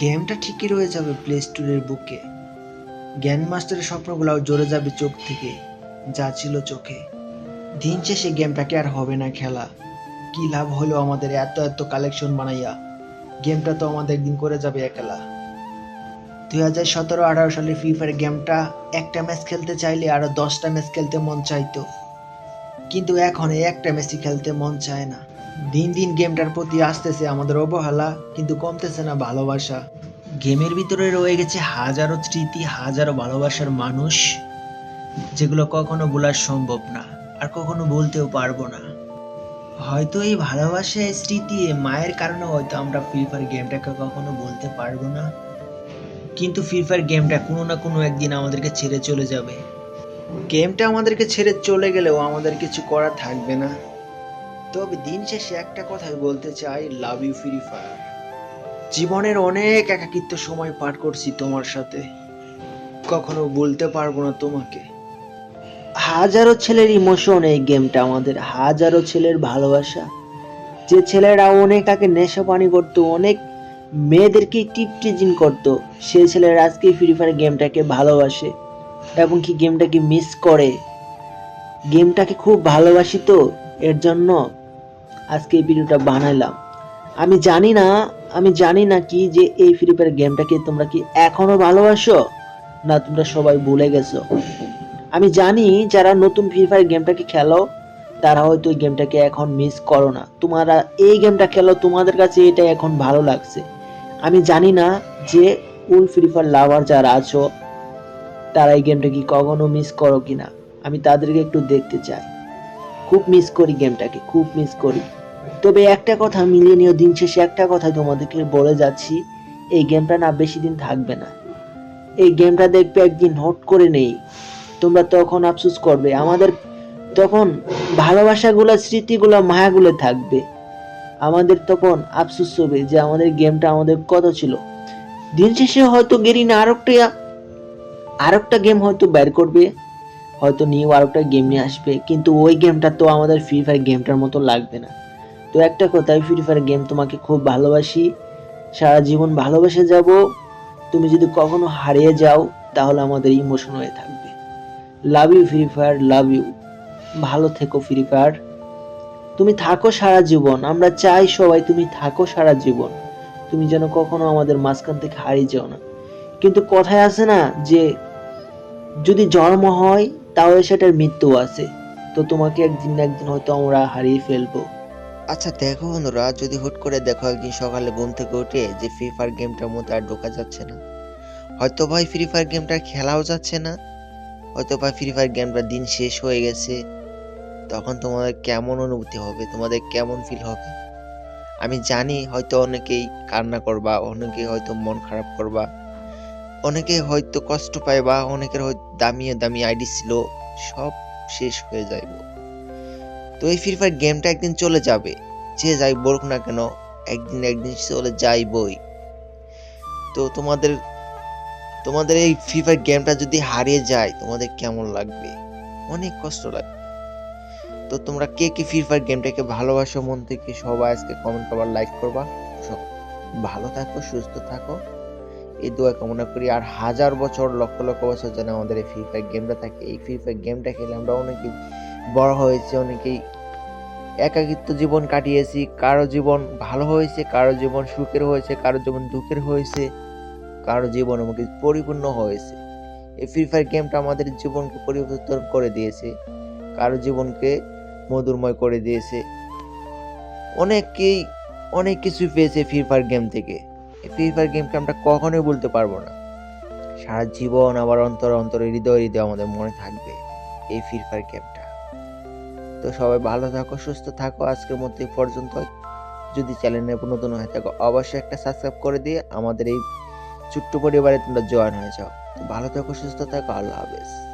গেমটা ঠিকই রয়ে যাবে প্লে স্টোরের বুকে জ্ঞান মাস্টারের স্বপ্নগুলাও জোরে যাবে চোখ থেকে, যা ছিল চোখে। দিন শেষে গেমটাকে আর হবে না খেলা। কি লাভ হলো আমাদের এত এত কালেকশন বানাইয়া? গেমটা তো আমাদের একদিন করে যাবে একলা। দুই হাজার সতেরো আঠারো সালে ফ্রি ফায়ার গেমটা একটা ম্যাচ খেলতে চাইলে আরও দশটা ম্যাচ খেলতে মন চাইতো। কিন্তু এখন একটা ম্যাচই খেলতে মন চায় না। দিন দিন গেমটার প্রতি আসতেছে আমাদের অবহেলা, কিন্তু কমতেছে না ভালোবাসা। গেমের ভিতরে রয়ে গেছে হাজারো স্মৃতি, হাজারো ভালোবাসার মানুষ, যেগুলো কখনো ভোলা সম্ভব না, আর কখনো বলতেও পারব না। হয়তো এই ভালোবাসা স্মৃতি মায়ের কারণে হয়তো আমরা ফ্রি ফায়ার গেমটাকে কখনো বলতে পারব না। কিন্তু ফ্রি ফায়ার গেমটা কোনো না কোনো একদিন আমাদেরকে ছেড়ে চলে যাবে। গেমটা আমাদেরকে ছেড়ে চলে গেলেও আমাদের কিছু করা থাকবে না। তবে দিন শেষে একটা কথাই বলতে চাই লাভ ইউ ফ্রি ফায়ার জীবনের অনেক একাকিত্ব সময় পার করছি তোমার সাথে। কখনো বলতে পারব না তোমাকে। হাজারো ছেলের ইমোশন এই গেমটা আমাদের, হাজারো ছেলের ভালোবাসা। যে ছেলেরা অনেক আগে নেশা পানি করতো, অনেক মেয়েদেরকে টিপটিজিং করতো, সেই ছেলেরা আজকে ফ্রি ফায়ার গেমটাকে ভালোবাসে। এবং কি গেমটাকে মিস করে? গেমটাকে খুব ভালোবাসি তো, এর জন্য আজকে এই ভিডিওটা বানাইলাম। আমি জানি না, আমি জানি না কি যে এই ফ্রি ফায়ার গেমটাকে তোমরা কি এখনও ভালোবাসো, না তোমরা সবাই ভুলে গেছো। আমি জানি যারা নতুন ফ্রি ফায়ার গেমটাকে খেলো, তারা হয়তো এই গেমটাকে এখন মিস করো না। তোমরা এই গেমটা খেলো, তোমাদের কাছে এটা এখন ভালো লাগছে। আমি জানি না যে উল ফ্রি ফায়ার লাভার যারা আছো, তারা এই গেমটা কি কখনো মিস করো কিনা। আমি তাদেরকে একটু দেখতে চাই। খুব মিস করি গেমটাকে খুব মিস করি। তবে একটা কথা মিলিয়ে নিও, দিন শেষে একটা কথা তোমাদেরকে বলে যাচ্ছি, এই গেমটা না বেশি দিন থাকবে না। এই গেমটা দেখবে একদিন হট করে নেই। তোমরা তখন আফসোস করবে, আমাদের তখন ভালোবাসাগুলো, স্মৃতিগুলো, মায়াগুলো থাকবে। আমাদের তখন আফসোস হবে যে আমাদের গেমটা আমাদের কত ছিল। দিন শেষে হয়তো গেরিনা আরেকটা আরেকটা গেম হয়তো বের করবে, হয়তো নিউ আরেকটা গেম নিয়ে আসবে, কিন্তু ওই গেমটা তো আমাদের ফ্রি ফায়ার গেমটার মতো লাগবে না। তো একটা কথাই ফ্রি ফায়ার গেম তোমাকে খুব ভালোবাসি, সারা জীবন ভালোবেসে যাব। তুমি যদি কখনো হারিয়ে যাও, তাহলে আমাদের ইমোশন হয়ে থাকবে। Love you Free Fire love you ভালো থেকো ফ্রি ফায়ার তুমি থাকো সারা জীবন, আমরা চাই সবাই তুমি থাকো সারা জীবন। তুমি যেন কখনো আমাদের মাঝখান থেকে হারিয়ে যাও না। কিন্তু কথায় আছে না যে, যদি জন্ম হয়, তাহলে সেটার মৃত্যু আছে। তো তোমাকে একদিন না একদিন হয়তো আমরা হারিয়ে ফেলব। আচ্ছা দেখো বন্ধুরা, যদি হুট করে দেখো একদিন সকালে ঘুম থেকে উঠে যে ফ্রি ফায়ার গেমটার মধ্যে আর ঢোকা যাচ্ছে না। হয়তো ভাই ফ্রি ফায়ার গেমটা খেলাও যাচ্ছে না। হয়তো ভাই ফ্রি ফায়ার গেমটা দিন শেষ হয়ে গেছে। তখন তোমাদের কেমন অনুভূতি হবে? তোমাদের কেমন ফিল হবে? আমি জানি হয়তো অনেকেই কান্না করবা, অনেকেই হয়তো মন খারাপ করবা, অনেকে হয়তো কষ্ট পাইবা অনেকের হয়তো দামিয়ে দামি আইডি ছিল, সব শেষ হয়ে যাইব। তো এই ফ্রি ফায়ার গেমটা একদিন চলে যাবে। যে যাই বলুক না কেন, একদিন একদিন চলে যাই বই তো তোমাদের তোমাদের এই ফ্রি ফায়ার গেমটা যদি হারিয়ে যায়, তোমাদের কেমন লাগবে? অনেক কষ্ট লাগবে তো তোমরা কে কে ফ্রি ফায়ার গেমটাকে ভালোবাসো মন থেকে, সবাই আজকে কমেন্ট করবার লাইক করবা। সব, ভালো থাকো, সুস্থ থাকো। এই দোয়া কামনা করি। আর হাজার বছর, লক্ষ লক্ষ বছর যেন আমাদের এই ফ্রি ফায়ার গেমটা থাকে। এই ফ্রি ফায়ার গেমটা খেলে আমরা অনেকেই বড় হয়েছে, অনেকেই একাকিত্ব জীবন কাটিয়েছি, কারও জীবন ভালো হয়েছে, কারও জীবন সুখের হয়েছে, কারও জীবন দুঃখের হয়েছে, কারও জীবন আমাকে পরিপূর্ণ হয়েছে। এই ফ্রি ফায়ার গেমটা আমাদের জীবনকে পরিবর্তন করে দিয়েছে, কারও জীবনকে মধুরময় করে দিয়েছে। অনেকেই অনেক কিছু পেয়েছে ফ্রি ফায়ার গেম থেকে। এই ফ্রি ফায়ার গেমকে আমরা কখনোই বলতে পারব না। সারা জীবন আবার অন্তর অন্তরে হৃদয় হৃদয় আমাদের মনে থাকবে এই ফ্রি ফায়ার গেমটা তো সবাই ভালো থাকো, সুস্থ থাকো। আজকের মধ্যে পর্যন্ত। যদি চ্যানেলে নতুন হয়ে থাকো, অবশ্যই একটা সাবস্ক্রাইব করে দিয়ে আমাদের এই ছোট্ট পরিবারে তোমরা জয়েন হয়ে যাও। ভালো থাকো, সুস্থ থাকো, আল্লাহ হাফেজ।